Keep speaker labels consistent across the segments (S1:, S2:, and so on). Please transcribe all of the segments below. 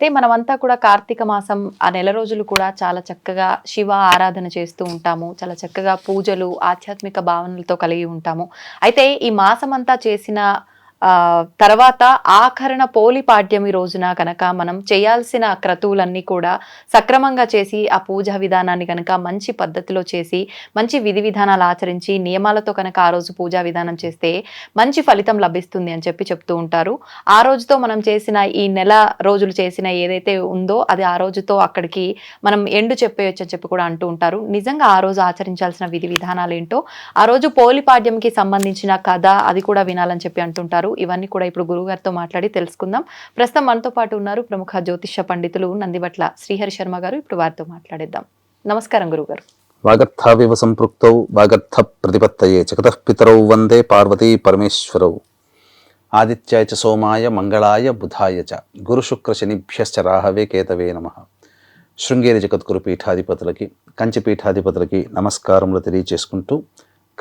S1: అయితే మనమంతా కూడా కార్తీక మాసం ఆ నెల రోజులు కూడా చాలా చక్కగా శివ ఆరాధన చేస్తూ ఉంటాము. చాలా చక్కగా పూజలు ఆధ్యాత్మిక భావనలతో కలిగి ఉంటాము. అయితే ఈ మాసం అంతా చేసిన తర్వాత ఆఖరణ పోలి పాడ్యమి రోజున కనుక మనం చేయాల్సిన క్రతువులన్నీ కూడా సక్రమంగా చేసి ఆ పూజా విధానాన్ని కనుక మంచి పద్ధతిలో చేసి మంచి విధి విధానాలు ఆచరించి నియమాలతో కనుక ఆ రోజు పూజా విధానం చేస్తే మంచి ఫలితం లభిస్తుంది అని చెప్పి చెప్తూ ఉంటారు. ఆ రోజుతో మనం చేసిన ఈ నెల రోజులు చేసిన ఏదైతే ఉందో అది ఆ రోజుతో అక్కడికి మనం ఎండు చెప్పేయచ్చు అని చెప్పి కూడా అంటూ ఉంటారు. నిజంగా ఆ రోజు ఆచరించాల్సిన విధి విధానాలు ఏంటో ఆ రోజు పోలిపాడ్యంకి సంబంధించిన కథ అది కూడా వినాలని చెప్పి అంటుంటారు. ఇవన్నీ కూడా ఇప్పుడు గురుగారితో మాట్లాడి తెలుసుకుందాం. ప్రస్తుతం మనతో పాటు ఉన్నారు ప్రముఖ జ్యోతిష పండితులు నందిబట్ల శ్రీహరి శర్మ గారు. ఇప్పుడు వారితో మాట్లాడేద్దాం. నమస్కారం గురుగారు
S2: వాగర్థావివ సంపృక్తౌ వాగర్థ ప్రతిపత్తయే జగతః పితరౌ వందే పార్వతీ పరమేశ్వరౌ. ఆదిత్యాయ చ సోమాయ మంగళాయ బుధాయ చ. గురు శుక్ర రాహవే కేతవే నమ. శృంగేరి జగద్గురు పీఠాధిపతులకి కంచి పీఠాధిపతులకి నమస్కారములు తెలియచేసుకుంటూ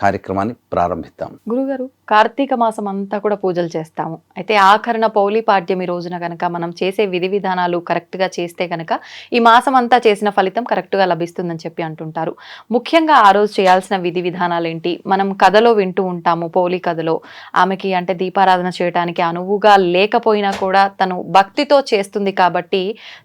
S2: కార్యక్రమాన్ని ప్రారంభిద్దాం.
S1: గురుగారు కార్తీక మాసం అంతా కూడా పూజలు చేస్తాము. అయితే ఆఖరణ పౌలి పాడ్యమి రోజున కనుక మనం చేసే విధి విధానాలు కరెక్ట్గా చేస్తే కనుక ఈ మాసం అంతా చేసిన ఫలితం కరెక్ట్గా లభిస్తుందని చెప్పి అంటుంటారు. ముఖ్యంగా ఆ రోజు చేయాల్సిన విధి విధానాలు ఏంటి మనం కథలో వింటూ ఉంటాము పౌలి కథలో. ఆమెకి అంటే దీపారాధన చేయడానికి అనువుగా లేకపోయినా కూడా తను భక్తితో చేస్తుంది కాబట్టి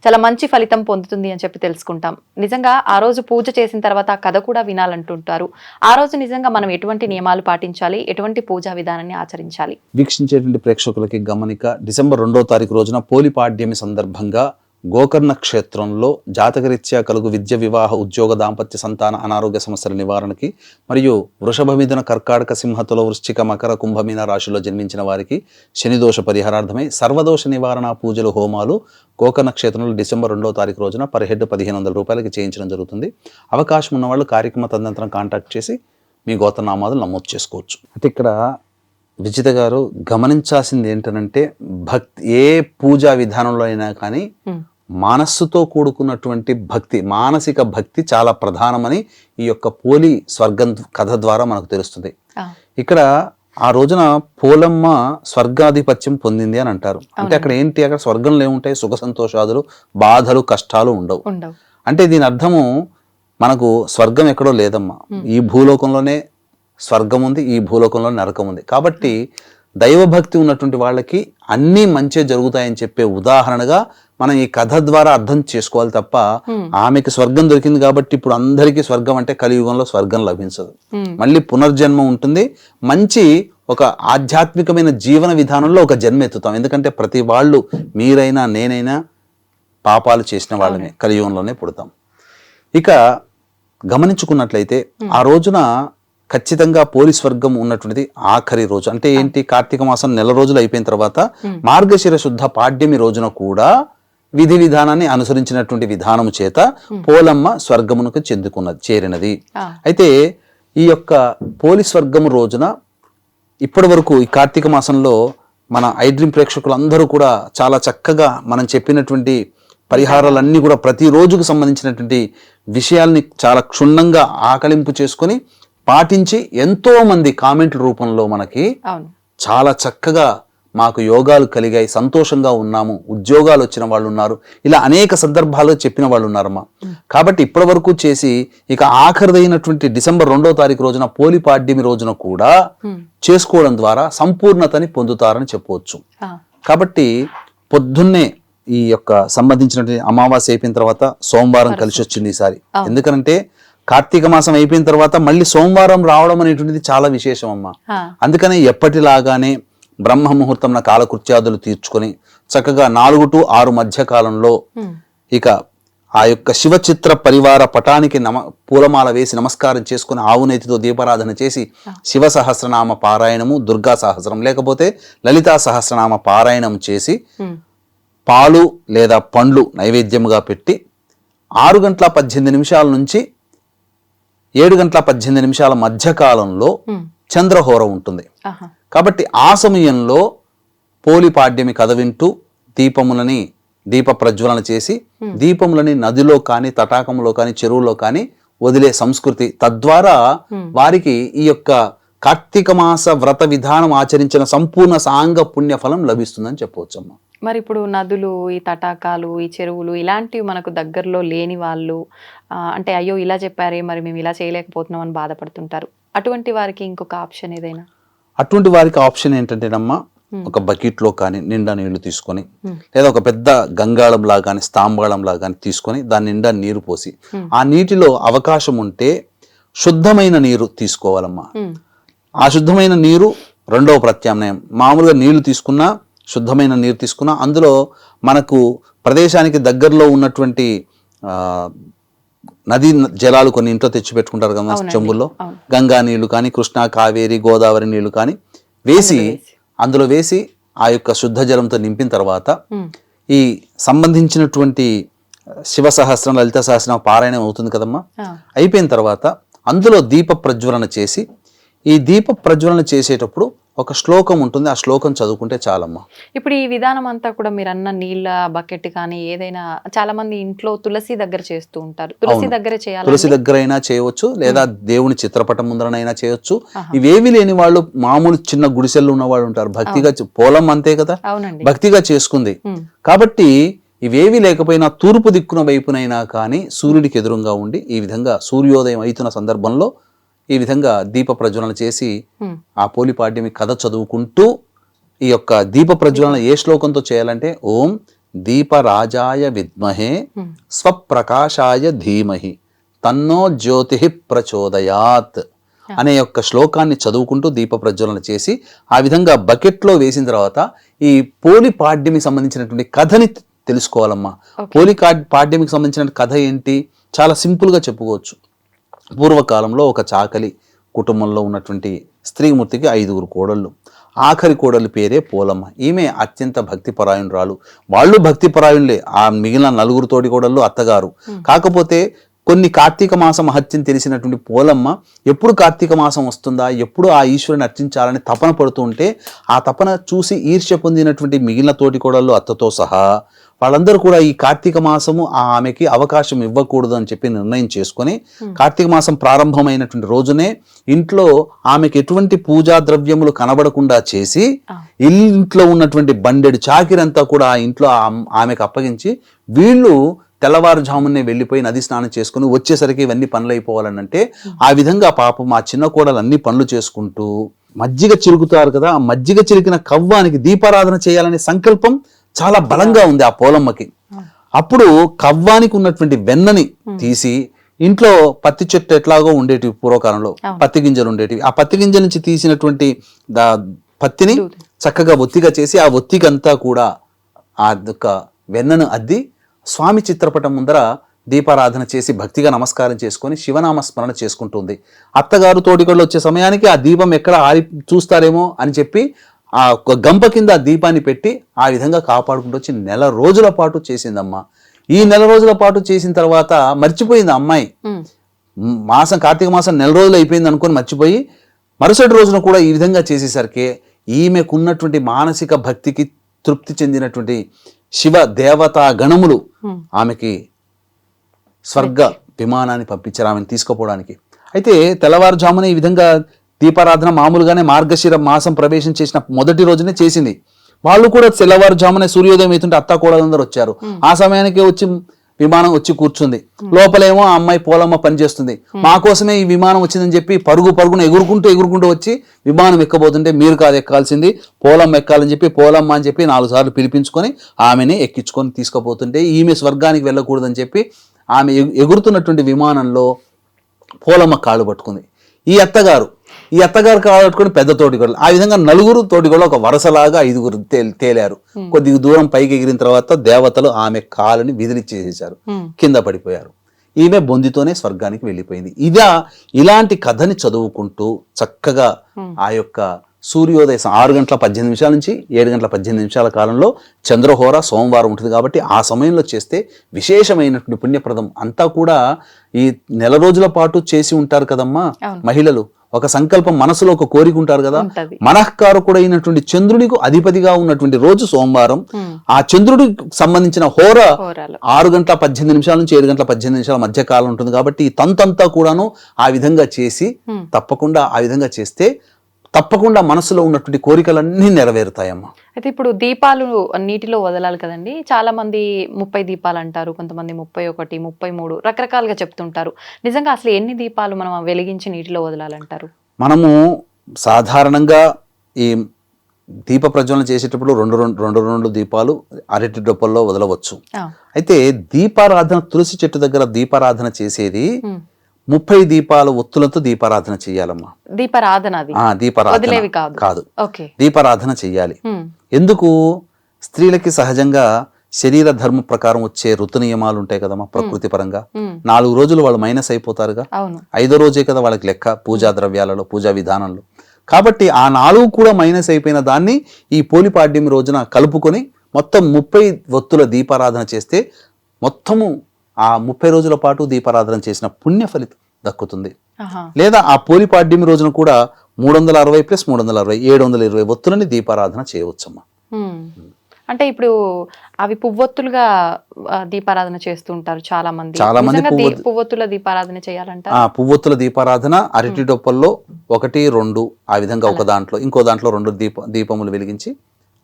S1: చాలా మంచి ఫలితం పొందుతుంది అని చెప్పి తెలుసుకుంటాం. నిజంగా ఆ రోజు పూజ చేసిన తర్వాత ఆ కథ కూడా వినాలంటుంటారు. ఆ రోజు నిజంగా మన మనం ఎటువంటి నియమాలు పాటించాలి? ఎటువంటి పూజా విధానాన్ని ఆచరించాలి?
S2: వీక్షించేటువంటి ప్రేక్షకులకి గమనిక డిసెంబర్ రెండో తారీఖు రోజున పోలిపాడ్యమి సందర్భంగా గోకర్ణ క్షేత్రంలో జాతకరీత్యా కలుగు విద్య వివాహ ఉద్యోగ దాంపత్య సంతాన అనారోగ్య సమస్యల నివారణకి మరియు వృషభ మిథున కర్కాటక సింహతుల వృశ్చిక మకర కుంభమీన రాశిలో జన్మించిన వారికి శనిదోష పరిహారార్థమై సర్వదోష నివారణ పూజలు హోమాలు గోకర్ణ క్షేత్రంలో డిసెంబర్ రెండో తారీఖు రోజున పర్ హెడ్ పదిహేను వందల రూపాయలకి చేయించడం జరుగుతుంది. అవకాశం ఉన్నవాళ్ళు కార్యక్రమ తదనంతరం కాంటాక్ట్ చేసి మీ గోత్రనామాలు నమోదు చేసుకోవచ్చు. అంటే ఇక్కడ విజిత గారు గమనించాల్సింది ఏంటంటే భక్తి ఏ పూజా విధానంలో అయినా కానీ. మనస్సుతో కూడుకున్నటువంటి భక్తి మానసిక భక్తి చాలా ప్రధానమని ఈ యొక్క పోలి స్వర్గం కథ ద్వారా మనకు తెలుస్తుంది. ఇక్కడ ఆ రోజున పోలమ్మ స్వర్గాధిపత్యం పొందింది అని అంటారు. అంటే అక్కడ ఏంటి? అక్కడ స్వర్గంలో ఏముంటాయి? సుఖ సంతోషాదులు బాధలు కష్టాలు ఉండవు.
S1: ఉండవు.
S2: అంటే దీని అర్థము మనకు స్వర్గం ఎక్కడో లేదమ్మా. ఈ భూలోకంలోనే స్వర్గం ఉంది ఈ భూలోకంలో నరకం ఉంది. కాబట్టి దైవభక్తి ఉన్నటువంటి వాళ్ళకి అన్నీ మంచే జరుగుతాయని చెప్పే ఉదాహరణగా మనం ఈ కథ ద్వారా అర్థం చేసుకోవాలి తప్ప. ఆమెకి స్వర్గం దొరికింది కాబట్టి ఇప్పుడు అందరికీ స్వర్గం అంటే కలియుగంలో స్వర్గం లభించదు. మళ్ళీ పునర్జన్మ ఉంటుంది. మంచి ఒక ఆధ్యాత్మికమైన జీవన విధానంలో ఒక జన్మ ఎత్తుతాం. ఎందుకంటే ప్రతి వాళ్ళు మీరైనా నేనైనా పాపాలు చేసిన వాళ్ళమే. కలియుగంలోనే పుడతాం. ఇక గమనించుకున్నట్లయితే ఆ రోజున ఖచ్చితంగా పోలీస్ వర్గం ఉన్నటువంటిది ఆఖరి రోజు. అంటే ఏంటి? కార్తీక మాసం నెల రోజులు అయిపోయిన తర్వాత మార్గశిర శుద్ధ పాడ్యమి రోజున కూడా విధి విధానాన్ని అనుసరించినటువంటి విధానము చేత పోలమ్మ స్వర్గమునకు చెందుకున్నది చేరినది. అయితే ఈ యొక్క పోలీస్ వర్గము రోజున ఇప్పటి వరకు ఈ కార్తీక మాసంలో మన ఐడ్రీమ్ ప్రేక్షకులందరూ కూడా చాలా చక్కగా మనం చెప్పినటువంటి పరిహారాలన్నీ కూడా ప్రతి రోజుకు సంబంధించినటువంటి విషయాల్ని చాలా క్షుణ్ణంగా ఆకలింపు చేసుకొని పాటించి ఎంతో మంది కామెంట్ల రూపంలో మనకి చాలా చక్కగా మాకు యోగాలు కలిగాయి సంతోషంగా ఉన్నాము ఉద్యోగాలు వచ్చిన వాళ్ళు ఉన్నారు ఇలా అనేక సందర్భాల్లో చెప్పిన వాళ్ళు ఉన్నారమ్మా. కాబట్టి ఇప్పటి వరకు చేసి ఇక ఆఖరిదైనటువంటి డిసెంబర్ రెండో తారీఖు రోజున పోలిపాడ్యమి రోజున కూడా. చేసుకోవడం ద్వారా సంపూర్ణతని పొందుతారని చెప్పవచ్చు. కాబట్టి పొద్దున్నే ఈ యొక్క సంబంధించినటువంటి అమావాస్య అయిపోయిన తర్వాత సోమవారం కలిసి వచ్చింది ఈసారి. ఎందుకంటే కార్తీక మాసం అయిపోయిన తర్వాత మళ్ళీ సోమవారం రావడం అనేటువంటిది చాలా విశేషం అమ్మా. అందుకనే ఎప్పటిలాగానే బ్రహ్మ ముహూర్తంన కాలకృత్యాదులు తీర్చుకొని చక్కగా నాలుగు టు ఆరు మధ్య కాలంలో ఇక ఆ యొక్క శివచిత్ర పరివార పటానికి నమ పూలమాల వేసి నమస్కారం చేసుకుని ఆవునేతితో దీపారాధన చేసి శివ సహస్రనామ పారాయణము దుర్గా సహస్రం లేకపోతే లలితా సహస్రనామ పారాయణం చేసి పాలు లేదా పండ్లు నైవేద్యముగా పెట్టి ఆరు గంటల పద్దెనిమిది నిమిషాల నుంచి ఏడు గంటల పద్దెనిమిది నిమిషాల మధ్య కాలంలో చంద్రహోర ఉంటుంది. కాబట్టి ఆ సమయంలో పోలి పాడ్యమి కథ వింటూ దీపములని దీప ప్రజ్వలన చేసి దీపములని నదిలో కానీ తటాకంలో కానీ చెరువులో కానీ వదిలే సంస్కృతి తద్వారా వారికి ఈ యొక్క కార్తీక మాస వ్రత విధానం ఆచరించిన సంపూర్ణ సాంగ పుణ్య ఫలం లభిస్తుందని చెప్పవచ్చమ్మా.
S1: మరి ఇప్పుడు నదులు ఈ తటాకాలు ఈ చెరువులు ఇలాంటివి మనకు దగ్గరలో లేని వాళ్ళు అంటే అయ్యో ఇలా చెప్పారే మరి మేము ఇలా చేయలేకపోతున్నాం అని బాధపడుతుంటారు. అటువంటి వారికి ఇంకొక ఆప్షన్ ఏదైనా?
S2: అటువంటి వారికి ఆప్షన్ ఏంటంటేనమ్మా ఒక బకెట్లో కానీ నిండా నీళ్ళు తీసుకొని లేదా ఒక పెద్ద గంగాళంలా కానీ స్తాంబాళంలా కానీ తీసుకొని దాని నిండా నీరు పోసి ఆ నీటిలో అవకాశం ఉంటే శుద్ధమైన నీరు తీసుకోవాలమ్మా. ఆ శుద్ధమైన నీరు రెండవ ప్రత్యామ్నాయం. మామూలుగా నీళ్ళు తీసుకున్నా శుద్ధమైన నీరు తీసుకున్నా అందులో మనకు ప్రదేశానికి దగ్గరలో ఉన్నటువంటి నదీ జలాలు కొన్ని ఇంట్లో తెచ్చి పెట్టుకుంటారు కదా చెంబుల్లో. గంగా నీళ్ళు కానీ కృష్ణా కావేరి గోదావరి నీళ్ళు కానీ వేసి అందులో వేసి. ఆ యొక్క శుద్ధ జలంతో నింపిన తర్వాత ఈ సంబంధించినటువంటి శివ సహస్రం లలిత సహస్రం పారాయణం అవుతుంది కదమ్మా? అయిపోయిన తర్వాత అందులో దీప ప్రజ్వలన చేసి ఈ దీప ప్రజ్వలన చేసేటప్పుడు ఒక శ్లోకం ఉంటుంది. ఆ శ్లోకం చదువుకుంటే చాలమ్మా.
S1: ఇప్పుడు ఈ విధానం అంతా కూడా మీరు అన్న నీళ్ళ బకెట్ కానీ ఏదైనా చాలా మంది ఇంట్లో తులసి దగ్గర చేస్తూ ఉంటారు. తులసి దగ్గర చేయాలి
S2: తులసి దగ్గరైనా చేయవచ్చు లేదా దేవుని చిత్రపటం ముందరనైనా చేయొచ్చు. ఇవేవి లేని వాళ్ళు మామూలు చిన్న గుడిసెల్లో ఉన్న వాళ్ళు ఉంటారు. భక్తిగా పోలం అంతే కదా?
S1: అవునండి.
S2: భక్తిగా చేసుకుంది. కాబట్టి ఇవేవి లేకపోయినా తూర్పు దిక్కున వైపునైనా కానీ సూర్యుడికి ఎదురుగా ఉండి ఈ విధంగా సూర్యోదయం అవుతున్న సందర్భంలో ఈ విధంగా దీప ప్రజ్వలన చేసి ఆ పోలిపాడ్యమి కథ చదువుకుంటూ ఈ యొక్క దీప ప్రజ్వలన ఏ శ్లోకంతో చేయాలంటే ఓం దీపరాజాయ విద్మహే. స్వప్రకాశాయ ధీమహి తన్నో జ్యోతి ప్రచోదయాత్ అనే యొక్క శ్లోకాన్ని చదువుకుంటూ దీప ప్రజ్వలన చేసి ఆ విధంగా బకెట్లో వేసిన తర్వాత ఈ పోలి పాడ్యమికి సంబంధించినటువంటి కథని తెలుసుకోవాలమ్మా. పోలి పాడ్యమికి సంబంధించిన కథ ఏంటి? చాలా సింపుల్గా చెప్పుకోవచ్చు. పూర్వకాలంలో ఒక చాకలి కుటుంబంలో ఉన్నటువంటి స్త్రీమూర్తికి ఐదుగురు కోడళ్ళు. ఆఖరి కోడలి పేరే పోలమ్మ. ఈమె అత్యంత భక్తిపరాయణురాలు. వాళ్ళు భక్తిపరాయణులే. ఆ మిగిలిన నలుగురు తోటి కోడళ్ళు అత్తగారు. కాకపోతే కొన్ని కార్తీక మాసం మహత్యం తెలిసినటువంటి పోలమ్మ ఎప్పుడు కార్తీక మాసం వస్తుందా? ఎప్పుడు ఆ ఈశ్వరుని అర్చించాలని తపన పడుతూ ఉంటే ఆ తపన చూసి ఈర్ష్య పొందినటువంటి మిగిలిన తోటి కోడళ్ళు అత్తతో సహా వాళ్ళందరూ కూడా ఈ కార్తీక మాసము ఆ ఆమెకి అవకాశం ఇవ్వకూడదు అని చెప్పి నిర్ణయం చేసుకొని కార్తీక మాసం ప్రారంభమైనటువంటి రోజునే ఇంట్లో ఆమెకి ఎటువంటి పూజా ద్రవ్యములు కనబడకుండా చేసి ఇంట్లో ఉన్నటువంటి బండెడు చాకిరంతా కూడా ఆ ఇంట్లో ఆమెకు అప్పగించి వీళ్ళు తెల్లవారుజామునే వెళ్ళిపోయి నది స్నానం చేసుకుని వచ్చేసరికి ఇవన్నీ పనులు అయిపోవాలని అంటే ఆ విధంగా పాపం ఆ చిన్న కోడలు అన్ని పనులు చేసుకుంటూ మజ్జిగ చిలుకుతారు కదా ఆ మజ్జిగ చిలికిన కవ్వానికి దీపారాధన చేయాలనే సంకల్పం చాలా బలంగా ఉంది ఆ పోలమ్మకి. అప్పుడు కవ్వానికి ఉన్నటువంటి వెన్నని తీసి ఇంట్లో పత్తి చెట్టు ఎట్లాగో ఉండేటివి పూర్వకాలంలో పత్తి గింజలు ఉండేటివి. ఆ పత్తి గింజల నుంచి తీసినటువంటి దా పత్తిని చక్కగా ఒత్తిగా చేసి ఆ ఒత్తికంతా కూడా ఆ యొక్క వెన్నను అద్ది స్వామి చిత్రపటం ముందర దీపారాధన చేసి భక్తిగా నమస్కారం చేసుకొని శివనామ స్మరణ చేసుకుంటుంది. అత్తగారు తోటికొళ్ళు వచ్చే సమయానికి ఆ దీపం ఎక్కడ ఆరి చూస్తారేమో అని చెప్పి ఆ ఒక గంప కింద ఆ దీపాన్ని పెట్టి ఆ విధంగా కాపాడుకుంటూ వచ్చి నెల రోజుల పాటు చేసిందమ్మా. ఈ నెల రోజుల పాటు చేసిన తర్వాత మర్చిపోయింది అమ్మాయి. మాసం కార్తీక మాసం నెల రోజులు అయిపోయింది అనుకొని మర్చిపోయి మరుసటి రోజున కూడా ఈ విధంగా చేసేసరికి ఈమెకున్నటువంటి మానసిక భక్తికి తృప్తి చెందినటువంటి శివ దేవతా గణములు. ఆమెకి స్వర్గ విమానాన్ని పంపించారు ఆమెను తీసుకుపోవడానికి. అయితే తెల్లవారుజామున ఈ విధంగా దీపారాధన మామూలుగానే మార్గశిర మాసం ప్రవేశం చేసిన మొదటి రోజునే చేసింది. వాళ్ళు కూడా తెల్లవారుజామున సూర్యోదయం అవుతుంటే అత్త కోడలందరూ వచ్చారు ఆ సమయానికి వచ్చి విమానం వచ్చి కూర్చుంది. లోపలేమో ఆ అమ్మాయి పోలమ్మ పనిచేస్తుంది మా కోసమే ఈ విమానం వచ్చిందని చెప్పి పరుగు పరుగున ఎగురుకుంటూ ఎగురుకుంటూ వచ్చి విమానం ఎక్కబోతుంటే మీరు కాదు ఎక్కాల్సింది పోలమ్మ ఎక్కాలని చెప్పి పోలమ్మ అని చెప్పి నాలుగు సార్లు పిలిపించుకొని ఆమెని ఎక్కించుకొని తీసుకుపోతుంటే ఈమె స్వర్గానికి వెళ్ళకూడదని చెప్పి ఆమె ఎగురుతున్నటువంటి విమానంలో పోలమ్మ కాళ్ళు పట్టుకుంది. ఈ అత్తగారు ఈ అత్తగారు కాళ్ళు పట్టుకుని పెద్ద తోటిగొడలు ఆ విధంగా నలుగురు తోటిగొడలు ఒక వరుసలాగా ఐదుగురు తేలారు. కొద్ది దూరం పైకి ఎగిరిన తర్వాత దేవతలు ఆమె కాలుని విదిలిచ్చేసేసారు
S1: ఉమ్,
S2: కింద పడిపోయారు. ఈమె బొందితోనే స్వర్గానికి వెళ్ళిపోయింది. ఇదా ఇలాంటి కథని చదువుకుంటూ చక్కగా ఆ యొక్క సూర్యోదయ ఆరు గంటల పద్దెనిమిది నిమిషాల నుంచి ఏడు గంటల పద్దెనిమిది నిమిషాల కాలంలో చంద్రహోర సోమవారం ఉంటుంది కాబట్టి ఆ సమయంలో చేస్తే విశేషమైనటువంటి పుణ్యప్రదం. అంతా కూడా ఈ నెల రోజుల పాటు చేసి ఉంటారు కదమ్మా. మహిళలు. ఒక సంకల్పం మనసులో ఒక కోరిక ఉంటారు కదా మనఃకారకుడైనటువంటి చంద్రునికి అధిపతిగా ఉన్నటువంటి రోజు సోమవారం. ఆ చంద్రుడికి సంబంధించిన హోర ఆరు గంటల పద్దెనిమిది నిమిషాల నుంచి ఏడు గంటల పద్దెనిమిది నిమిషాల మధ్య కాలం ఉంటుంది కాబట్టి ఈ తంతంతా కూడాను ఆ విధంగా చేసి. తప్పకుండా ఆ విధంగా చేస్తే తప్పకుండా మనసులో ఉన్నటువంటి కోరికలన్నీ నెరవేరుతాయమ్మా.
S1: అయితే ఇప్పుడు దీపాలు నీటిలో వదలాలి కదండి. చాలా మంది ముప్పై దీపాలు అంటారు కొంతమంది ముప్పై ఒకటి ముప్పై మూడు రకరకాలుగా చెప్తుంటారు. నిజంగా అసలు ఎన్ని దీపాలు మనం వెలిగించి నీటిలో వదలాలంటారు?
S2: మనము సాధారణంగా ఈ దీప ప్రజ్వలన చేసేటప్పుడు రెండు రెండు రెండు రెండు దీపాలు అరటి డొప్పల్లో వదలవచ్చు. అయితే దీపారాధన తులసి చెట్టు దగ్గర దీపారాధన చేసేది. ముప్పై దీపాల ఒత్తులతో దీపారాధన చెయ్యాలమ్మా.
S1: దీపారాధన
S2: దీపారాధన.
S1: కాదు.
S2: దీపారాధన చెయ్యాలి.
S1: ఉమ్,
S2: ఎందుకు? స్త్రీలకి సహజంగా శరీర ధర్మ ప్రకారం వచ్చే ఋతు నియమాలు ఉంటాయి కదమ్మా ప్రకృతి పరంగా. నాలుగు రోజులు వాళ్ళు మైనస్ అయిపోతారుగా. ఐదో రోజే కదా వాళ్ళకి లెక్క పూజా ద్రవ్యాలలో పూజా విధానంలో. కాబట్టి ఆ నాలుగు కూడా మైనస్ అయిపోయిన దాన్ని ఈ పోలిపాడ్యం రోజున కలుపుకొని మొత్తం ముప్పై ఒత్తుల దీపారాధన చేస్తే మొత్తము ఆ ముప్పై రోజుల పాటు దీపారాధన చేసిన పుణ్య ఫలితం దక్కుతుంది. లేదా ఆ పోలిపాడ్యం రోజున కూడా మూడు వందల అరవై ప్లస్ మూడు వందల అరవై ఏడు వందల ఇరవై ఒత్తులని దీపారాధన చేయవచ్చమ్మా.
S1: అంటే ఇప్పుడు అవి పువ్వొత్తులుగా దీపారాధన చేస్తూ ఉంటారు చాలా మంది
S2: చాలా మంది
S1: పువ్వొత్తుల దీపారాధన చేయాలంట
S2: ఆ పువ్వొత్తుల దీపారాధన అరటి డొప్పల్లో ఒకటి రెండు ఆ విధంగా ఒక దాంట్లో ఇంకో దాంట్లో రెండు దీప దీపములు వెలిగించి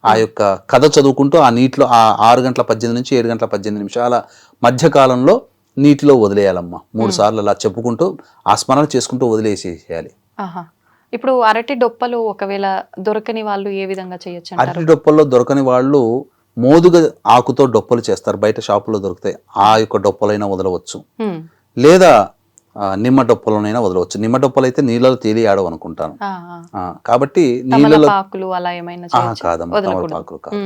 S2: ఆ యొక్క కథ చదువుకుంటూ ఆ నీటిలో ఆ ఆరు గంటల పద్దెనిమిది నుంచి ఏడు గంటల పద్దెనిమిది నిమిషాల మధ్య కాలంలో నీటిలో వదిలేయాలమ్మా. మూడు సార్లు అలా చెప్పుకుంటూ ఆ స్మరణ చేసుకుంటూ వదిలేసేయాలి
S1: ఇప్పుడు అరటి డొప్పలు ఒకవేళ దొరకని వాళ్ళు ఏ విధంగా చేయొచ్చు
S2: అరటి డొప్పల్లో దొరకని వాళ్ళు మోదుగ ఆకుతో డొప్పలు చేస్తారు. బయట షాపులో దొరుకుతాయి. ఆ యొక్క డొప్పలైనా వదలవచ్చు. లేదా నిమ్మ డొప్పలనైనా వదలవచ్చు. నిమ్మ డొప్పలు అయితే నీళ్ళలో తేలి ఆడవు అనుకుంటాను. కాబట్టి నీళ్ళలో
S1: అలా ఏమైనా
S2: కాదమ్మా తమలపాకులు కాదు.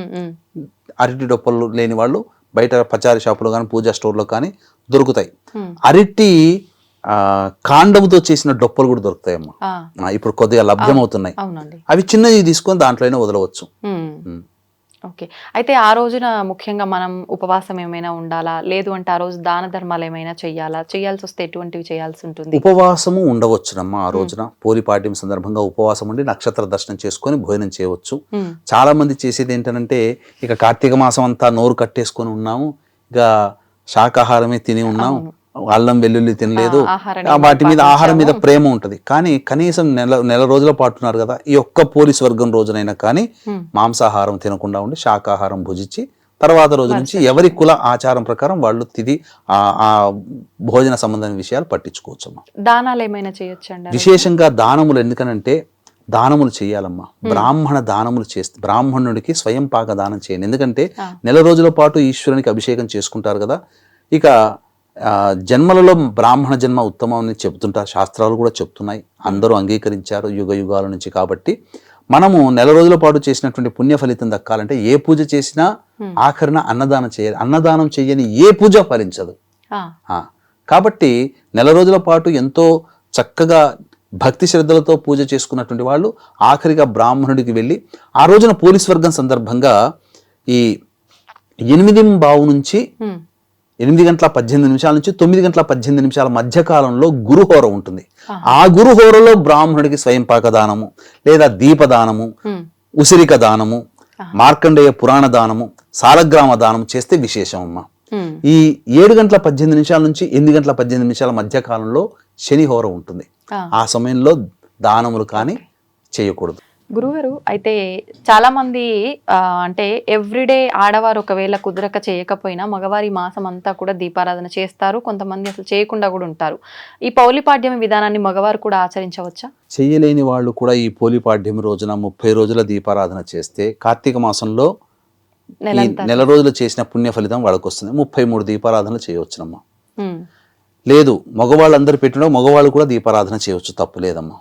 S2: అరటి డొప్పలు లేని వాళ్ళు బయట పచారీ షాపులో కానీ పూజా స్టోర్లో కానీ దొరుకుతాయి. అరటి ఆ, కాండముతో చేసిన డొప్పలు కూడా దొరుకుతాయమ్మా.
S1: ఆ,
S2: ఆ, ఇప్పుడు కొద్దిగా లభ్యమవుతున్నాయి. అవి చిన్నవి తీసుకొని దాంట్లోనే వదలవచ్చు.
S1: ఓకే. అయితే ఆ రోజున ముఖ్యంగా మనం ఉపవాసం ఏమైనా ఉండాలా? లేదు అంటే ఆ రోజు దాన ధర్మాలు ఏమైనా చెయ్యాలా? చేయాల్సి వస్తే ఎటువంటివి చేయాల్సి ఉంటుంది?
S2: ఉపవాసము ఉండవచ్చునమ్మా ఆ రోజున. పోలిపాడ్యం సందర్భంగా ఉపవాసం ఉండి నక్షత్ర దర్శనం చేసుకొని భోజనం చేయవచ్చు. చాలా మంది చేసేది ఏంటంటే ఇక కార్తీక మాసం అంతా నోరు కట్టేసుకొని ఉన్నాము. ఇక శాకాహారమే తిని ఉన్నాం అల్లం వెల్లుల్లి తినలేదు. వాటి మీద ఆహారం మీద ప్రేమ ఉంటది. కానీ కనీసం నెల నెల రోజుల పాటున్నారు కదా ఈ ఒక్క పోలీస్ వర్గం రోజునైనా కానీ. మాంసాహారం తినకుండా ఉండి శాకాహారం భుజించి తర్వాత రోజు నుంచి ఎవరి కుల ఆచారం ప్రకారం వాళ్ళు తిది ఆ భోజన సంబంధమైన విషయాలు పట్టించుకోవచ్చు అమ్మా
S1: దానాలు ఏమైనా
S2: విశేషంగా దానములు ఎందుకనంటే దానములు చేయాలమ్మా. బ్రాహ్మణ దానములు చేస్తే బ్రాహ్మణుడికి స్వయం పాక దానం చేయండి. ఎందుకంటే. నెల రోజుల పాటు ఈశ్వరునికి అభిషేకం చేసుకుంటారు కదా ఇక జన్మలలో బ్రాహ్మణ జన్మ ఉత్తమం అని చెబుతుంటారు శాస్త్రాలు కూడా చెప్తున్నాయి. అందరూ అంగీకరించారు యుగ యుగాల నుంచి కాబట్టి. మనము నెల రోజుల పాటు చేసినటువంటి పుణ్య ఫలితం దక్కాలంటే ఏ పూజ చేసినా. ఆఖరిన అన్నదానం చేయాలి. అన్నదానం చేయని ఏ పూజ ఫలించదు. కాబట్టి నెల రోజుల పాటు ఎంతో చక్కగా భక్తి శ్రద్ధలతో పూజ చేసుకున్నటువంటి వాళ్ళు ఆఖరిగా బ్రాహ్మణుడికి వెళ్ళి ఆ రోజున పోలీస్ వర్గం సందర్భంగా ఈ ఎనిమిది బావు నుంచి. ఎనిమిది గంటల పద్దెనిమిది నిమిషాల నుంచి తొమ్మిది గంటల పద్దెనిమిది నిమిషాల మధ్య కాలంలో గురుహోర ఉంటుంది. ఆ గురుహోరలో బ్రాహ్మణుడికి స్వయంపాక దానము లేదా దీపదానము. ఉసిరిక దానము మార్కండేయ పురాణ దానము సాలగ్రామ దానము చేస్తే విశేషం అమ్మా. ఈ ఏడు గంటల పద్దెనిమిది నిమిషాల నుంచి ఎనిమిది గంటల పద్దెనిమిది నిమిషాల మధ్య కాలంలో శనిహోర ఉంటుంది.
S1: ఆ
S2: సమయంలో దానములు కానీ చేయకూడదు
S1: గురుగారు అయితే చాలా మంది అంటే ఎవ్రీడే ఆడవారు ఒకవేళ కుదరక చేయకపోయినా మగవారి మాసం అంతా కూడా దీపారాధన చేస్తారు. కొంతమంది అసలు చేయకుండా కూడా ఉంటారు. ఈ పౌలిపాడ్యం విధానాన్ని మగవారు కూడా ఆచరించవచ్చా?
S2: చేయలేని వాళ్ళు కూడా ఈ పోలిపాడ్యం రోజున ముప్పై రోజుల దీపారాధన చేస్తే కార్తీక మాసంలో నెల రోజులు చేసిన పుణ్య ఫలితం వాళ్ళకి వస్తుంది. ముప్పై మూడు దీపారాధనలు చేయవచ్చునమ్మా. లేదు మగవాళ్ళందరూ పెట్టిన మగవాళ్ళు కూడా దీపారాధన చేయవచ్చు. తప్పు లేదమ్మా.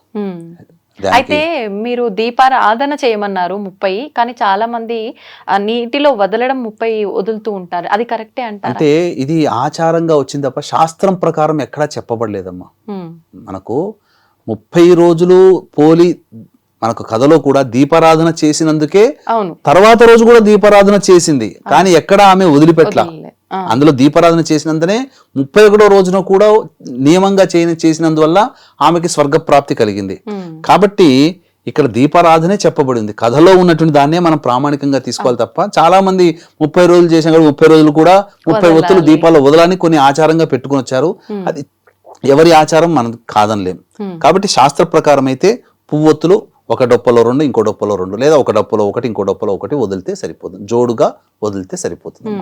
S1: అయితే మీరు దీపారాధన చేయమన్నారు ముప్పై కానీ చాలా మంది నీటిలో వదలడం ముప్పై వదులుతూ ఉంటారు. అది కరెక్టే అంటారా?
S2: అంటే ఇది ఆచారంగా వచ్చింది తప్ప శాస్త్రం ప్రకారం ఎక్కడా చెప్పబడలేదమ్మా. మనకు ముప్పై రోజులు పోలి మనకు కథలో కూడా దీపారాధన చేసినందుకే
S1: అవును.
S2: తర్వాత రోజు కూడా దీపారాధన చేసింది. కానీ ఎక్కడ ఆమె వదిలిపెట్ల.
S1: వదిలే.
S2: అందులో దీపారాధన చేసినంతనే ముప్పై ఒకటో రోజున కూడా నియమంగా చేయని చేసినందువల్ల ఆమెకి స్వర్గప్రాప్తి కలిగింది. కాబట్టి ఇక్కడ దీపారాధనే చెప్పబడింది. కథలో ఉన్నటువంటి దాన్నే మనం ప్రామాణికంగా తీసుకోవాలి తప్ప చాలా మంది ముప్పై రోజులు చేసిన కూడా ముప్పై రోజులు కూడా ముప్పై ఒత్తులు దీపాలు వదలని కొన్ని ఆచారంగా పెట్టుకుని వచ్చారు. అది ఎవరి ఆచారం మనం కాదనలేం. కాబట్టి శాస్త్ర ప్రకారం అయితే పువ్వొత్తులు ఒక డొప్పలో రెండు ఇంకో డొప్పలో రెండు లేదా ఒక డొప్పలో ఒకటి ఇంకో డొప్పలో ఒకటి వదిలితే సరిపోతుంది జోడుగా వదిలితే సరిపోతుంది.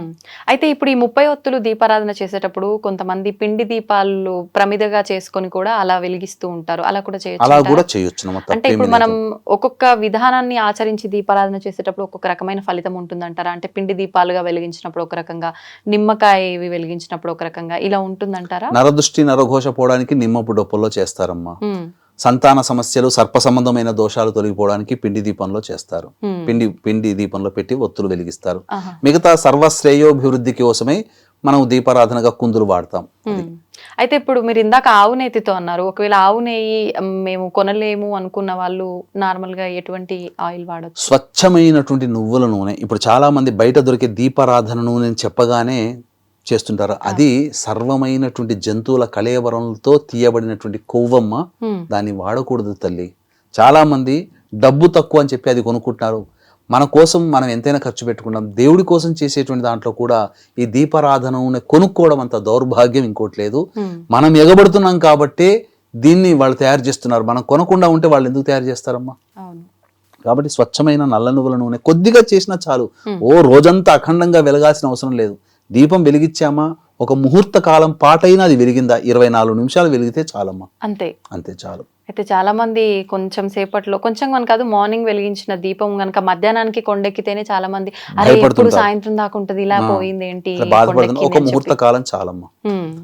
S1: అయితే ఇప్పుడు ఈ ముప్పై ఒత్తులు దీపారాధన చేసేటప్పుడు కొంతమంది పిండి దీపాలు ప్రమిదగా చేసుకొని కూడా అలా వెలిగిస్తూ ఉంటారు. అలా కూడా చేయొచ్చు
S2: అలా? కూడా చేయొచ్చు
S1: అంటే ఇప్పుడు. మనం ఒక్కొక్క విధానాన్ని ఆచరించి దీపారాధన చేసేటప్పుడు ఒక్కొక్క రకమైన ఫలితం ఉంటుందంటారా? అంటే పిండి దీపాలుగా వెలిగించినప్పుడు ఒక రకంగా నిమ్మకాయ ఇవి వెలిగించినప్పుడు ఒక రకంగా ఇలా ఉంటుందంటారా?
S2: నరదృష్టి నరఘోష పోవడానికి నిమ్మపు డొప్పల్లో చేస్తారమ్మా. సంతాన సమస్యలు సర్ప సంబంధమైన దోషాలు తొలగిపోవడానికి పిండి దీపంలో చేస్తారు. పిండి పిండి దీపంలో పెట్టి ఒత్తులు వెలిగిస్తారు. మిగతా సర్వశ్రేయోభివృద్ధి కోసమే మనం దీపారాధనగా కుందులు వాడతాం.
S1: అయితే ఇప్పుడు మీరు ఇందాక ఆవు నెయ్యితో అన్నారు. ఒకవేళ ఆవు నెయ్యి మేము కొనలేము అనుకున్న వాళ్ళు నార్మల్గా ఎటువంటి ఆయిల్ వాడచ్చు
S2: స్వచ్ఛమైనటువంటి నువ్వుల నూనె. ఇప్పుడు చాలా మంది బయట దొరికే దీపారాధన నూనె చెప్పగానే చేస్తుంటారు. అది సర్వమైనటువంటి జంతువుల కళేవరంతో తీయబడినటువంటి కొవ్వమ్మ దాన్ని వాడకూడదు తల్లి. చాలా మంది డబ్బు తక్కువ అని చెప్పి అది కొనుక్కుంటున్నారు. మన కోసం మనం ఎంతైనా ఖర్చు పెట్టుకుంటాం దేవుడి కోసం చేసేటువంటి దాంట్లో కూడా ఈ దీపారాధన నూనె కొనుక్కోవడం అంత దౌర్భాగ్యం ఇంకోటి లేదు. మనం ఎగబడుతున్నాం కాబట్టే దీన్ని వాళ్ళు తయారు చేస్తున్నారు. మనం కొనకుండా ఉంటే వాళ్ళు ఎందుకు తయారు చేస్తారమ్మా? కాబట్టి స్వచ్ఛమైన నల్ల నువ్వుల నూనె కొద్దిగా చేసినా చాలు. ఓ రోజంతా అఖండంగా వెలగాల్సిన అవసరం లేదు. దీపం వెలిగించామా? ఒక ముహూర్త కాలం పాటైనా అది వెలిగిందా? ఇరవై నాలుగు నిమిషాలు వెలిగితే చాలమ్మా.
S1: అంతే.
S2: అంతే చాలు.
S1: అయితే చాలా మంది కొంచెం సేపట్లో కొంచెం కనుక కాదు మార్నింగ్ వెలిగించిన దీపం గనక మధ్యాహ్నానికి కొండెక్కితేనే చాలా మంది అరే
S2: భయపడుతుంటారు.
S1: సాయంత్రం దాకా ఉంటది ఇలా పోయింది ఏంటి?
S2: ఒక ముహూర్త. కాలం చాలమ్మా.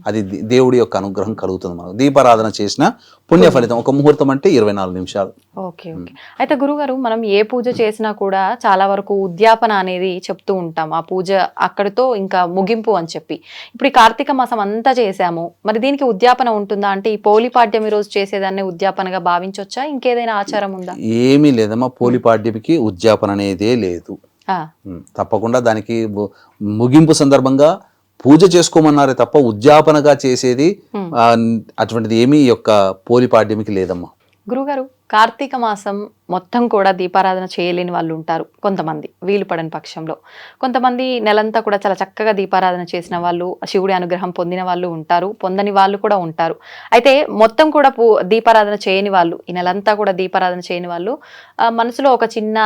S2: అది దేవుడి యొక్క అనుగ్రహం కలుగుతుంది మనకు. దీపారాధన చేసిన పుణ్య ఫలితం ఒక ముహూర్తం అంటే ఇరవై నాలుగు నిమిషాలు.
S1: Okay okay. అయితే గురుగారు మనం ఏ పూజ చేసినా కూడా చాలా వరకు ఉద్యాపన అనేది చెప్తూ ఉంటాం. ఆ పూజ అక్కడితో ఇంకా ముగింపు అని చెప్పి. ఇప్పుడు ఈ కార్తీక మాసం అంతా చేసాము మరి దీనికి ఉద్యాపన ఉంటుందా? అంటే ఈ పోలిపాడ్యం ఈ రోజు చేసేదాన్ని ఉద్యాపనగా భావించవచ్చా ఇంకేదైనా ఆచారం ఉందా?
S2: ఏమీ లేదమ్మా. పోలిపాడ్యమికి ఉద్యాపన అనేదే లేదు. తప్పకుండా దానికి ముగింపు సందర్భంగా పూజ చేసుకోమన్నారే తప్ప ఉద్యాపనగా చేసేది అటువంటిది ఏమీ యొక్క పోలిపాడ్యమికి లేదమ్మా.
S1: గురుగారు కార్తీక మాసం మొత్తం కూడా దీపారాధన చేయలేని వాళ్ళు ఉంటారు కొంతమంది వీలు పడని పక్షంలో. కొంతమంది నెలంతా కూడా చాలా చక్కగా దీపారాధన చేసిన వాళ్ళు శివుడి అనుగ్రహం పొందిన వాళ్ళు ఉంటారు పొందని వాళ్ళు కూడా ఉంటారు. అయితే మొత్తం కూడా పూ దీపారాధన చేయని వాళ్ళు ఈ నెలంతా కూడా దీపారాధన చేయని వాళ్ళు మనసులో ఒక చిన్న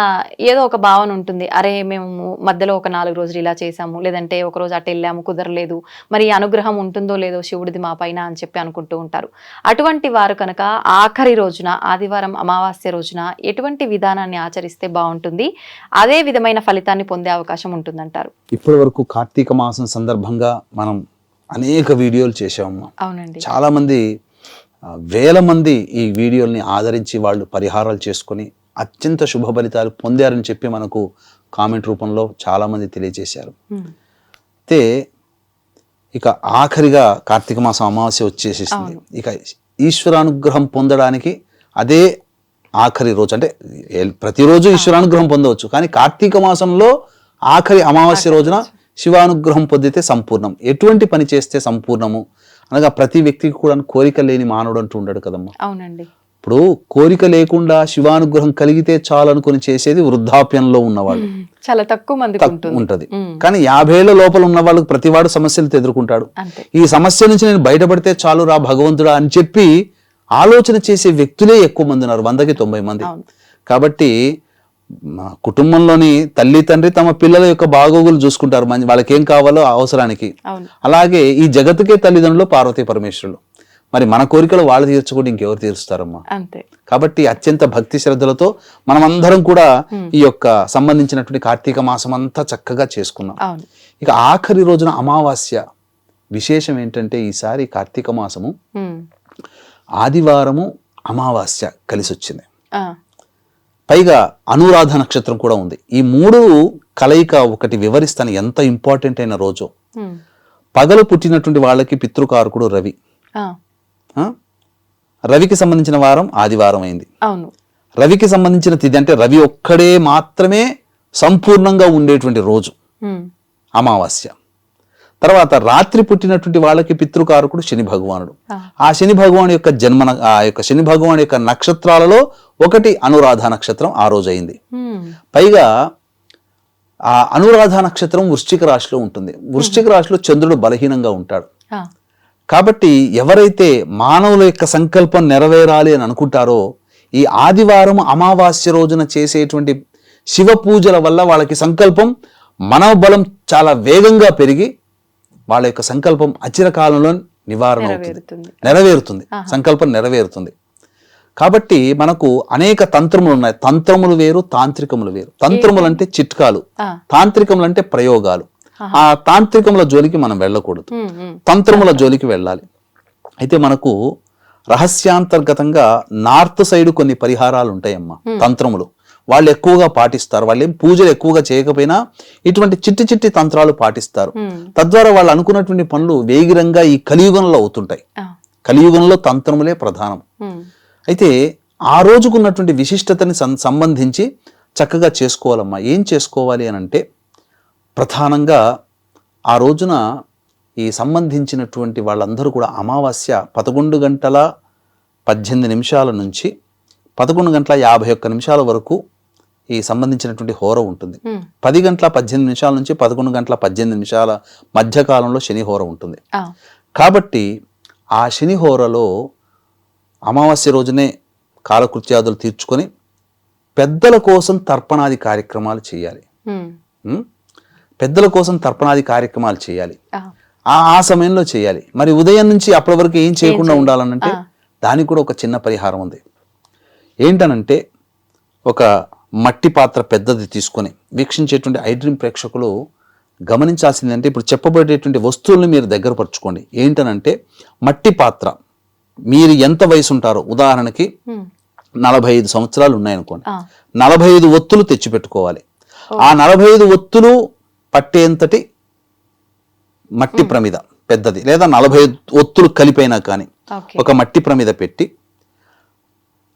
S1: ఏదో ఒక భావన ఉంటుంది. అరే మేము మధ్యలో ఒక నాలుగు రోజులు ఇలా చేసాము లేదంటే ఒక రోజు అటు వెళ్ళాము కుదరలేదు మరి అనుగ్రహం ఉంటుందో లేదో శివుడిది మా పైన అని చెప్పి అనుకుంటూ ఉంటారు. అటువంటి వారు కనుక ఆఖరి రోజున ఆదివారం అమావాస్య రోజున ఎటువంటి విధానాన్ని ఆచరిస్తే బాగుంటుంది? అదే విధమైన ఫలితాన్ని పొందే అవకాశం ఉంటుందంటారు.
S2: ఇప్పటి వరకు కార్తీక మాసం సందర్భంగా మనం అనేక వీడియోలు చేసామమ్మా
S1: అవునండి.
S2: చాలా మంది వేల మంది ఈ వీడియోల్ని ఆదరించి వాళ్ళు పరిహారాలు చేసుకొని అత్యంత శుభ ఫలితాలు పొందారని చెప్పి మనకు కామెంట్ రూపంలో చాలా మంది తెలియజేశారు అయితే ఇక ఆఖరిగా కార్తీక మాసం అమావాస్య వచ్చేసేసింది. ఇక ఈశ్వరానుగ్రహం పొందడానికి అదే ఆఖరి రోజు అంటే ప్రతిరోజు ఈశ్వరానుగ్రహం పొందవచ్చు. కానీ కార్తీక మాసంలో ఆఖరి అమావాస్య రోజున శివానుగ్రహం పొందితే సంపూర్ణం. ఎటువంటి పని చేస్తే సంపూర్ణము? అనగా ప్రతి వ్యక్తికి కూడా కోరిక లేని మానవుడు అంటూ ఉండడు కదమ్మా.
S1: అవునండి.
S2: ఇప్పుడు కోరిక లేకుండా శివానుగ్రహం కలిగితే చాలు అనుకుని చేసేది వృద్ధాప్యంలో ఉన్నవాళ్ళు
S1: ఉమ్, చాలా తక్కువ
S2: తక్కువ
S1: ఉంటుంది.
S2: కానీ యాభైల లోపల ఉన్న వాళ్ళకి ప్రతివాడు సమస్యలు ఎదుర్కొంటాడు. ఈ సమస్య నుంచి నేను బయటపడితే చాలు రా భగవంతుడా అని చెప్పి ఆలోచన చేసే వ్యక్తులే ఎక్కువ మంది ఉన్నారు వందకి తొంభై మంది. కాబట్టి కుటుంబంలోని తల్లి తండ్రి తమ పిల్లల యొక్క బాగోగులు చూసుకుంటారు. మంచి వాళ్ళకి ఏం కావాలో అవసరానికి. అలాగే ఈ జగత్తుకే తల్లిదండ్రులు పార్వతీ పరమేశ్వరులు. మరి మన కోరికలు వాళ్ళు తీర్చుకుంటే ఇంకెవరు తీరుస్తారమ్మా?
S1: అంతే.
S2: కాబట్టి అత్యంత భక్తి శ్రద్ధలతో మనమందరం కూడా ఈ యొక్క సంబంధించినటువంటి కార్తీక మాసం అంతా చక్కగా చేసుకున్నాం. ఇక ఆఖరి రోజున అమావాస్య విశేషం ఏంటంటే ఈసారి కార్తీక మాసము. ఆదివారము అమావాస్య కలిసి వచ్చింది పైగా అనురాధ నక్షత్రం కూడా ఉంది. ఈ మూడు కలయిక ఒకటి వివరిస్తాను ఎంత ఇంపార్టెంట్ అయిన రోజు. పగలు పుట్టినటువంటి వాళ్ళకి పితృకారకుడు రవి? రవికి సంబంధించిన వారం ఆదివారం అయింది. రవికి సంబంధించిన తిథి అంటే రవి ఒక్కడే మాత్రమే సంపూర్ణంగా ఉండేటువంటి రోజు. అమావాస్య. తర్వాత రాత్రి పుట్టినటువంటి వాళ్ళకి పితృకారకుడు శని భగవానుడు.
S1: ఆ.
S2: శని భగవాను యొక్క జన్మ ఆ యొక్క శని భగవాను యొక్క నక్షత్రాలలో ఒకటి అనురాధ నక్షత్రం ఆ రోజు అయింది పైగా ఆ అనురాధ నక్షత్రం వృశ్చిక రాశిలో ఉంటుంది. వృశ్చిక రాశిలో చంద్రుడు బలహీనంగా ఉంటాడు. కాబట్టి ఎవరైతే మానవుల యొక్క సంకల్పం నెరవేరాలి అని అనుకుంటారో ఈ ఆదివారం అమావాస్య రోజున చేసేటువంటి శివ పూజల వల్ల వాళ్ళకి సంకల్పం మనోబలం చాలా వేగంగా పెరిగి వాళ్ళ యొక్క సంకల్పం అచిరకాలంలో నివారణ అవుతుంది.
S1: నెరవేరుతుంది.
S2: సంకల్పం నెరవేరుతుంది. కాబట్టి మనకు అనేక తంత్రములు ఉన్నాయి. తంత్రములు వేరు తాంత్రికములు వేరు. తంత్రములు అంటే చిట్కాలు. తాంత్రికములు అంటే ప్రయోగాలు. ఆ తాంత్రికముల జోలికి మనం వెళ్ళకూడదు. తంత్రముల జోలికి వెళ్ళాలి. అయితే మనకు రహస్యాంతర్గతంగా నార్త్ సైడ్ కొన్ని పరిహారాలు ఉంటాయమ్మా. తంత్రములు. వాళ్ళు ఎక్కువగా పాటిస్తారు. వాళ్ళు ఏం పూజలు ఎక్కువగా చేయకపోయినా ఇటువంటి చిట్టి చిట్టి తంత్రాలు పాటిస్తారు. తద్వారా వాళ్ళు అనుకున్నటువంటి పనులు వేగిరంగా ఈ కలియుగంలో అవుతుంటాయి. కలియుగంలో తంత్రములే ప్రధానం. అయితే ఆ రోజుకున్నటువంటి విశిష్టతని సం- సంబంధించి చక్కగా చేసుకోవాలమ్మా. ఏం చేసుకోవాలి అని అంటే ప్రధానంగా ఆ రోజున ఈ సంబంధించినటువంటి వాళ్ళందరూ కూడా అమావాస్య పదకొండు గంటల పద్దెనిమిది నిమిషాల నుంచి పదకొండు గంటల యాభై ఒక్క నిమిషాల వరకు ఈ సంబంధించినటువంటి హోర ఉంటుంది. పది గంటల పద్దెనిమిది నిమిషాల నుంచి పదకొండు గంటల పద్దెనిమిది నిమిషాల మధ్యకాలంలో శని హోర ఉంటుంది. కాబట్టి ఆ శని హోరలో అమావాస్య రోజునే కాలకృత్యాదులు తీర్చుకొని పెద్దల కోసం తర్పణాది కార్యక్రమాలు చేయాలి? పెద్దల కోసం తర్పణాది కార్యక్రమాలు చేయాలి.
S1: ఆ,
S2: ఆ ఆ సమయంలో చేయాలి. మరి ఉదయం నుంచి అప్పటి వరకు ఏం చేయకుండా ఉండాలనంటే దానికి కూడా ఒక చిన్న పరిహారం ఉంది. ఏంటనంటే ఒక మట్టి పాత్ర పెద్దది తీసుకొని వీక్షించేటువంటి ఐడ్రీమ్ ప్రేక్షకులు గమనించాల్సిందంటే ఇప్పుడు చెప్పబడేటువంటి వస్తువుల్ని మీరు దగ్గర పరుచుకోండి. ఏంటనంటే మట్టి పాత్ర. మీరు ఎంత వయసు ఉంటారో ఉదాహరణకి నలభై ఐదు సంవత్సరాలు ఉన్నాయనుకోండి. నలభై ఐదు ఒత్తులు తెచ్చిపెట్టుకోవాలి. ఆ నలభై ఐదు ఒత్తులు పట్టేంతటి మట్టి ప్రమిద పెద్దది. లేదా నలభై ఒత్తులు కలిపైనా కానీ ఒక మట్టి ప్రమిద పెట్టి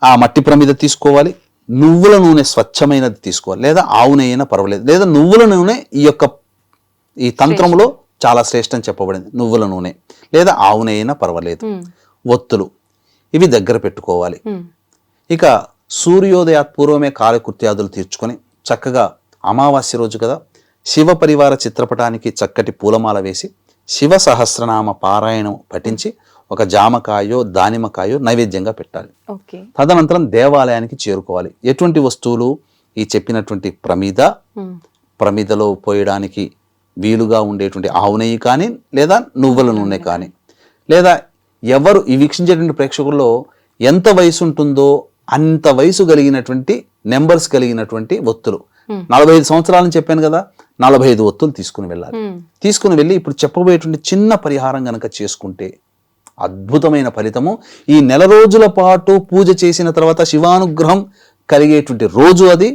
S2: ఆ మట్టి ప్రమిద తీసుకోవాలి నువ్వుల నూనె స్వచ్ఛమైనది తీసుకోవాలి. లేదా ఆవు నెయ్యి అయినా పర్వాలేదు. లేదా నువ్వుల నూనె ఈ యొక్క ఈ తంత్రంలో చాలా శ్రేష్టం చెప్పబడింది. నువ్వుల నూనె. లేదా ఆవు నెయ్యి అయినా పర్వాలేదు. ఒత్తులు. ఇవి దగ్గర పెట్టుకోవాలి. ఇక సూర్యోదయాత్ పూర్వమే కాలకృత్యాదులు తీర్చుకొని చక్కగా అమావాస్య రోజు కదా శివ పరివార చిత్రపటానికి చక్కటి పూలమాల వేసి శివ సహస్రనామ పారాయణం పఠించి ఒక జామకాయో దానిమ్మకాయో నైవేద్యంగా పెట్టాలి. తదనంతరం దేవాలయానికి చేరుకోవాలి. ఎటువంటి వస్తువులు? ఈ చెప్పినటువంటి ప్రమిద ప్రమిదలో పోయడానికి వీలుగా ఉండేటువంటి ఆవు నెయ్యి కానీ లేదా నువ్వుల నూనె కానీ లేదా ఎవరు ఈ వీక్షించేటువంటి ప్రేక్షకుల్లో ఎంత వయసు ఉంటుందో అంత వయసు కలిగినటువంటి నెంబర్స్ కలిగినటువంటి ఒత్తులు. నలభై ఐదు సంవత్సరాలని చెప్పాను కదా నలభై ఐదు ఒత్తులు తీసుకుని వెళ్ళాలి. తీసుకుని వెళ్ళి ఇప్పుడు చెప్పబోయేటువంటి చిన్న పరిహారం గనక చేసుకుంటే అద్భుతమైన ఫలితము. ఈ నెల రోజుల పాటు పూజ చేసిన తర్వాత శివానుగ్రహం కలిగేటువంటి రోజు అది.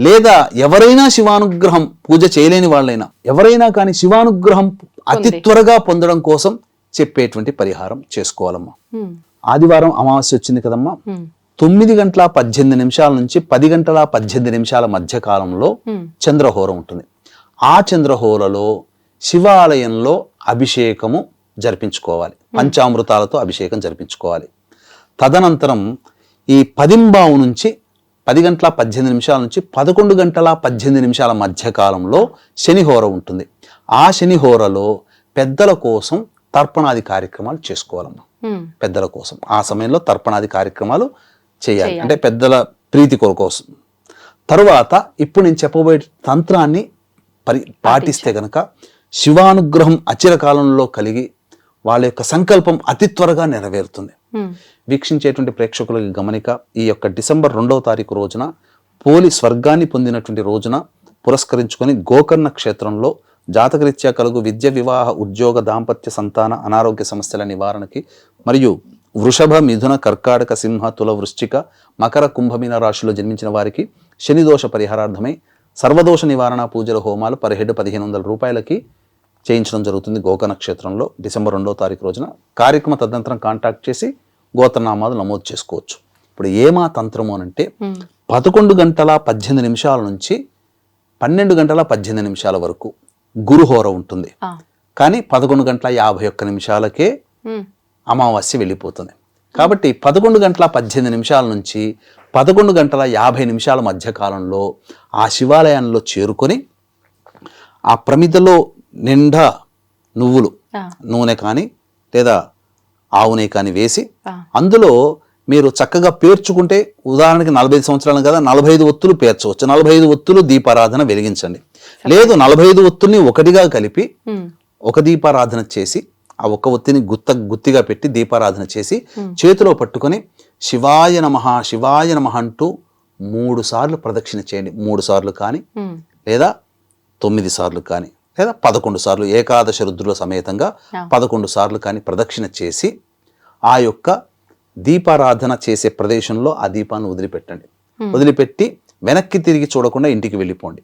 S2: లేదా ఎవరైనా శివానుగ్రహం పూజ చేయలేని వాళ్ళైనా ఎవరైనా కానీ శివానుగ్రహం అతి త్వరగా పొందడం కోసం చెప్పేటువంటి పరిహారం చేసుకోవాలమ్మా. ఆదివారం అమావాస్య వచ్చింది కదమ్మా. తొమ్మిది గంటల పద్దెనిమిది నిమిషాల నుంచి పది గంటల పద్దెనిమిది నిమిషాల మధ్య కాలంలో చంద్రహోర ఉంటుంది. ఆ చంద్రహోరలో శివాలయంలో అభిషేకము జరిపించుకోవాలి. పంచామృతాలతో అభిషేకం జరిపించుకోవాలి. తదనంతరం ఈ పదింబావు నుంచి పది గంటల పద్దెనిమిది నిమిషాల నుంచి పదకొండు గంటల పద్దెనిమిది నిమిషాల మధ్య కాలంలో శనిహోర ఉంటుంది. ఆ శనిహోరలో పెద్దల కోసం తర్పణాది కార్యక్రమాలు చేసుకోవాలమ్మా. పెద్దల కోసం. ఆ సమయంలో తర్పణాది కార్యక్రమాలు చేయాలి. అంటే పెద్దల ప్రీతి కోసం. తరువాత ఇప్పుడు నేను చెప్పబోయే తంత్రాన్ని పరి పాటిస్తే గనక శివానుగ్రహం అచిర కాలంలో కలిగి వాళ్ళ యొక్క సంకల్పం అతి త్వరగా నెరవేరుతుంది. వీక్షించేటువంటి ప్రేక్షకులకి గమనిక ఈ యొక్క డిసెంబర్ రెండవ తారీఖు రోజున పోలి స్వర్గాన్ని పొందినటువంటి రోజున పురస్కరించుకొని గోకర్ణ క్షేత్రంలో జాతకరీత్యా కలుగు విద్య వివాహ ఉద్యోగ దాంపత్య సంతాన అనారోగ్య సమస్యల నివారణకి మరియు వృషభ మిథున కర్కాటక సింహ తుల వృశ్చిక మకర కుంభమీన రాశిలో జన్మించిన వారికి శనిదోష పరిహారార్థమై సర్వదోష నివారణ పూజల హోమాలు పర్ హెడ్ పదిహేను వందల రూపాయలకి చేయించడం జరుగుతుంది గోకర్ణ క్షేత్రంలో డిసెంబర్ రెండో తారీఖు రోజున. కార్యక్రమ తదనంతరం కాంటాక్ట్ చేసి గోత్రనామాలు నమోదు చేసుకోవచ్చు. ఇప్పుడు ఏమా తంత్రము అనంటే
S1: ఉమ్,
S2: పదకొండు గంటల పద్దెనిమిది నిమిషాల నుంచి పన్నెండు గంటల పద్దెనిమిది నిమిషాల వరకు గురుహోర ఉంటుంది. కానీ పదకొండు గంటల యాభై ఒక్క నిమిషాలకే అమావాస్య వెళ్ళిపోతుంది. కాబట్టి పదకొండు గంటల పద్దెనిమిది నిమిషాల నుంచి పదకొండు గంటల యాభై నిమిషాల మధ్య కాలంలో ఆ శివాలయంలో చేరుకొని ఆ ప్రమిదలో నిండా నువ్వులు నూనె కానీ లేదా ఆవు నెయ్యి కానీ వేసి అందులో మీరు చక్కగా పేర్చుకుంటే ఉదాహరణకి నలభై ఐదు సంవత్సరాలు కదా నలభై ఐదు ఒత్తులు పేర్చవచ్చు. నలభై ఐదు ఒత్తులు దీపారాధన వెలిగించండి. లేదు నలభై ఐదు ఒత్తుల్ని ఒకటిగా కలిపి ఒక దీపారాధన చేసి ఆ ఒక్క ఒత్తిని గుత్త గుత్తిగా పెట్టి దీపారాధన చేసి చేతిలో పట్టుకొని శివాయ నమః శివాయ నమః అంటూ మూడు సార్లు ప్రదక్షిణ చేయండి. మూడు సార్లు కానీ లేదా తొమ్మిది సార్లు కానీ. లేదా పదకొండు సార్లు ఏకాదశ రుద్రుల సమేతంగా. పదకొండు సార్లు కానీ ప్రదక్షిణ చేసి ఆ యొక్క దీపారాధన చేసే ప్రదేశంలో ఆ దీపాన్ని వదిలిపెట్టండి. వదిలిపెట్టి వెనక్కి తిరిగి చూడకుండా ఇంటికి వెళ్ళిపోండి.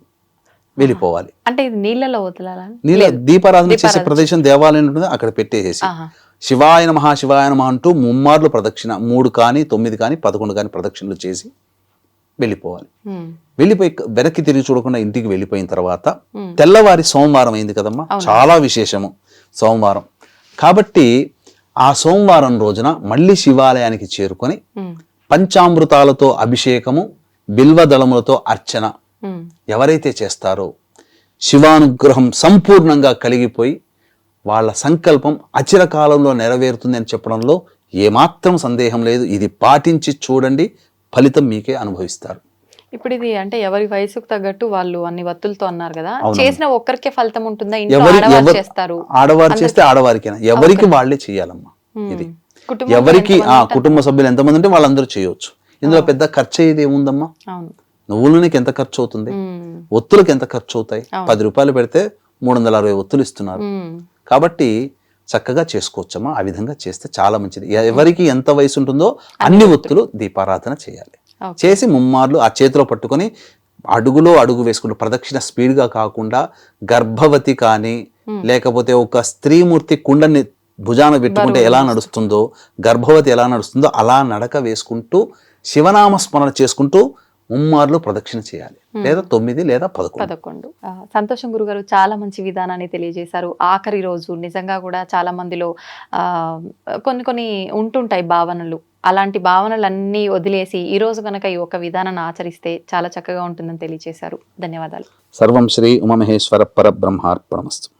S2: వెళ్ళిపోవాలి.
S1: అంటే ఇది నీళ్ళలో వదలాలా?
S2: నీళ్ళ దీపారాధన చేసే ప్రదేశం దేవాలయం ఉంటుంది అక్కడ పెట్టేసేసి.
S1: ఆహా.
S2: శివాయ నమః శివాయ నమః అంటూ ముమ్మార్లు ప్రదక్షిణ మూడు కానీ తొమ్మిది కానీ పదకొండు కానీ ప్రదక్షిణలు చేసి వెళ్ళిపోవాలి. వెళ్ళిపోయి వెనక్కి తిరిగి చూడకుండా ఇంటికి వెళ్ళిపోయిన తర్వాత. తెల్లవారి సోమవారం అయింది కదమ్మా. చాలా విశేషము సోమవారం. కాబట్టి ఆ సోమవారం రోజున మళ్ళీ శివాలయానికి చేరుకొని పంచామృతాలతో అభిషేకము బిల్వదళములతో అర్చన ఎవరైతే చేస్తారో శివానుగ్రహం సంపూర్ణంగా కలిగిపోయి వాళ్ళ సంకల్పం అచిరకాలంలో నెరవేరుతుంది అని చెప్పడంలో ఏమాత్రం సందేహం లేదు. ఇది పాటించి చూడండి. ఫలితం మీకే అనుభవిస్తారు.
S1: ఇప్పుడు ఇది అంటే ఎవరి వయసుకు తగ్గట్టు వాళ్ళు అన్ని వత్తులతో అన్నారు కదా. చేసిన ఒక్కరికే ఫలితం ఉంటుందా? ఆడవారు చేస్తారు.
S2: ఆడవారు చేస్తే ఆడవారికేనా? ఎవరికి వాళ్ళే చేయాలమ్మా ఇది. ఎవరికి ఆ? కుటుంబ సభ్యులు ఎంతమంది ఉంటే వాళ్ళందరూ చేయొచ్చు. ఇందులో పెద్ద ఖర్చు అయ్యేది ఏముందమ్మా నువ్వుల నూనెకి ఎంత ఖర్చు అవుతుంది ఒత్తులకు ఎంత ఖర్చు అవుతాయి పది రూపాయలు పెడితే మూడు వందల అరవై ఒత్తులు ఇస్తున్నారు. కాబట్టి చక్కగా చేసుకోవచ్చమ్మా. ఆ విధంగా చేస్తే చాలా మంచిది. ఎవరికి ఎంత వయసు ఉంటుందో అన్ని ఒత్తులు దీపారాధన చేయాలి. చేసి ముమ్మార్లు ఆ చేతిలో పట్టుకొని అడుగులో అడుగు వేసుకుంటూ ప్రదక్షిణ స్పీడ్గా కాకుండా గర్భవతి కానీ లేకపోతే ఒక స్త్రీమూర్తి కుండని భుజాన పెట్టుకుంటే ఎలా నడుస్తుందో గర్భవతి ఎలా నడుస్తుందో అలా నడక వేసుకుంటూ శివనామ స్మరణ చేసుకుంటూ ముమ్మార్లు ప్రదక్షిణ చేయాలి. లేదా తొమ్మిది లేదా పదకొండు.
S1: పదకొండు. సంతోషం గురుగారు చాలా మంచి విధానాన్ని తెలియజేశారు. ఆఖరి రోజు నిజంగా కూడా చాలా మందిలో ఆ, కొన్ని కొన్ని ఉంటుంటాయి భావనలు. అలాంటి భావనలన్నీ వదిలేసి ఈ రోజు కనుక ఈ ఒక విధానాన్ని ఆచరిస్తే చాలా చక్కగా ఉంటుందని తెలియజేశారు. ధన్యవాదాలు.
S2: సర్వం శ్రీ ఉమమహేశ్వర పరబ్రహ్మార్పణమస్తు